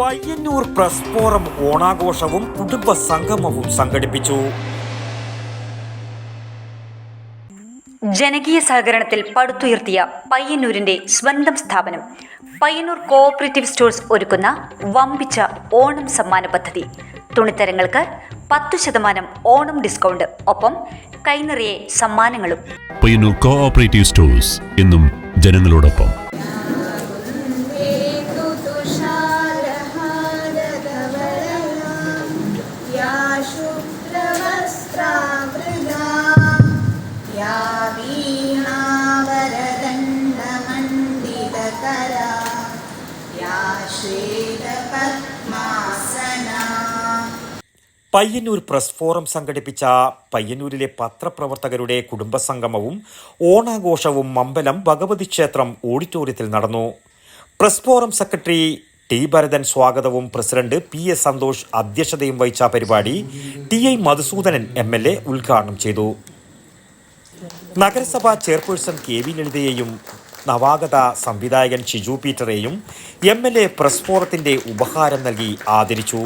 Payyanur press forum ഓണാഘോഷവും കുടുംബ സംഗമവും സംഘടിപ്പിച്ചു. ജനകീയ സഹകരണത്തിൽ പടുത്തുയർത്തിയ പയ്യന്നൂരിന്റെ സ്വന്തം സ്ഥാപനം. പയ്യന്നൂർ കോഓപ്പറേറ്റീവ് സ്റ്റോഴ്സ് ഒരുക്കുന്ന വമ്പിച്ച ഓണം സമ്മാന പദ്ധതി. തുണിത്തരങ്ങൾക്ക് പത്തു ശതമാനം ഓണം ഡിസ്കൗണ്ട് ഒപ്പം കൈനിറയെ സമ്മാനങ്ങളും. പയ്യന്നൂർ കോഓപ്പറേറ്റീവ് സ്റ്റോഴ്സ് എന്നും ജനങ്ങളോടൊപ്പം. പയ്യന്നൂർ പ്രസ് ഫോറം സംഘടിപ്പിച്ച പയ്യന്നൂരിലെ പത്രപ്രവർത്തകരുടെ കുടുംബസംഗമവും ഓണാഘോഷവും മമ്പലം ഭഗവതി ക്ഷേത്രം ഓഡിറ്റോറിയത്തിൽ നടന്നു. Press forum secretary T Bharathan സ്വാഗതവും പ്രസിഡന്റ് പി എസ് സന്തോഷ് അധ്യക്ഷതയും വഹിച്ച പരിപാടി T I Madhusoodanan M L A ഉദ്ഘാടനം ചെയ്തു. നഗരസഭാ ചെയർപേഴ്സൺ കെ വി ലളിതയെയും നവാഗത സംവിധായകൻ ഷിജു പീറ്ററെയും എം എൽ എ പ്രസ് ഫോറത്തിന്റെ ഉപഹാരം നൽകി ആദരിച്ചു.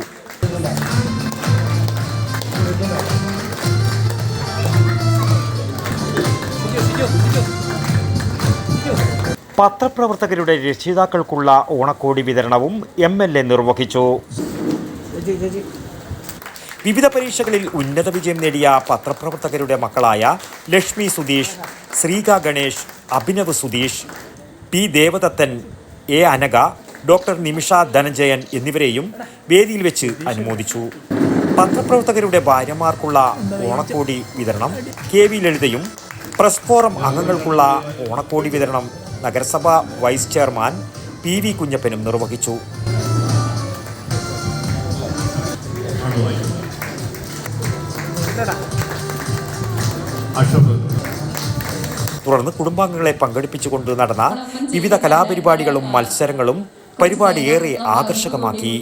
പത്രപ്രവർത്തകരുടെ രക്ഷിതാക്കൾക്കുള്ള ഓണക്കോടി വിതരണവും എം എൽ എ നിർവഹിച്ചു. വിവിധ പരീക്ഷകളിൽ ഉന്നത വിജയം നേടിയ പത്രപ്രവർത്തകരുടെ മക്കളായ Lakshmi Sudheesh Shreeka Ganesh Abhinav Sudheesh P Devadathan A Anaka doctor Nimisha Dhanajayan എന്നിവരെയും വേദിയിൽ വെച്ച് അനുമോദിച്ചു. പത്രപ്രവർത്തകരുടെ ഭാര്യമാർക്കുള്ള ഓണക്കോടി വിതരണം കെ വി ലളിതയും പ്രസ് ഫോറം അംഗങ്ങൾക്കുള്ള ഓണക്കോടി വിതരണം നഗരസഭ വൈസ് ചെയർമാൻ പി വി കുഞ്ഞപ്പനും നിർവഹിച്ചു. തുടർന്ന് കുടുംബാംഗങ്ങളെ പങ്കെടുപ്പിച്ചുകൊണ്ട് നടന്ന വിവിധ കലാപരിപാടികളും മത്സരങ്ങളും പരിപാടി ഏറെ ആകർഷകമാക്കി.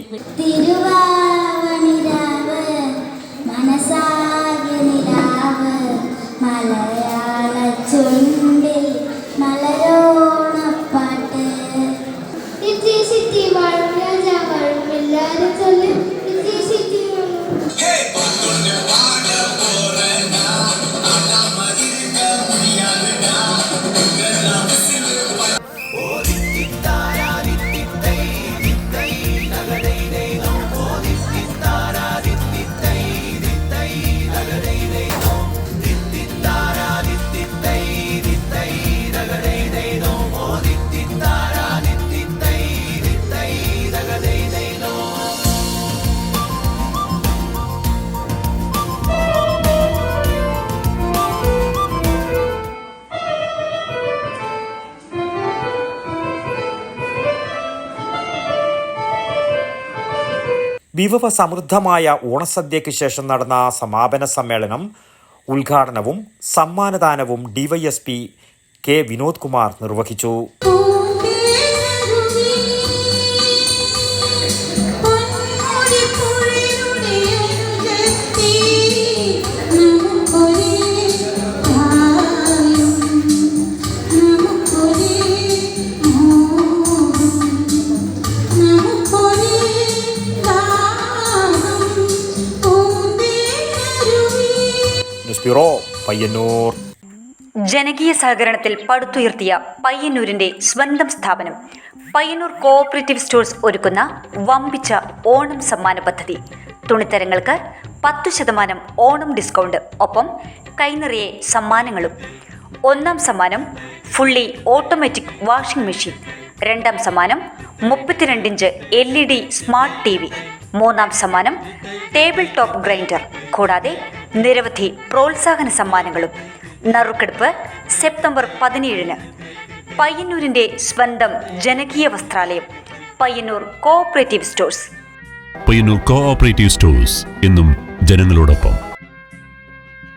വിഭവ സമൃദ്ധമായ ഓണസദ്യയ്ക്ക് ശേഷം നടന്ന സമാപന സമ്മേളനം ഉദ്ഘാടനവും സമ്മാനദാനവും ഡിവൈഎസ്പി കെ വിനോദ് കുമാർ നിർവഹിച്ചു ബ്യൂറോ പയ്യന്നൂർ. ജനകീയ സഹകരണത്തിൽ പടുത്തുയർത്തിയ പയ്യന്നൂരിന്റെ സ്വന്തം സ്ഥാപനം. പയ്യന്നൂർ കോഓപ്പറേറ്റീവ് സ്റ്റോഴ്സ് ഒരുക്കുന്ന വമ്പിച്ച ഓണം സമ്മാന പദ്ധതി. തുണിത്തരങ്ങൾക്ക് പത്തു ശതമാനം ഓണം ഡിസ്കൗണ്ട്. ഒപ്പം കൈനിറയെ സമ്മാനങ്ങളും. ഒന്നാം സമ്മാനം ഫുള്ളി ഓട്ടോമാറ്റിക് വാഷിംഗ് മെഷീൻ. രണ്ടാം സമ്മാനം മുപ്പത്തിരണ്ട് inch L E D smart T V. മൂന്നാം സമ്മാനം ടേബിൾ ടോപ്പ് ഗ്രൈൻഡർ. കൂടാതെ നിരവധി പ്രോത്സാഹന സമ്മാനങ്ങളും. നറുക്കെടുപ്പ് സെപ്റ്റംബർ പതിനേഴിന് പയ്യന്നൂരിന്റെ സ്വന്തം ജനകീയ വസ്ത്രാലയം Payyanur cooperative stores. Payyanur cooperative stores എന്നും ജനങ്ങളോടൊപ്പം.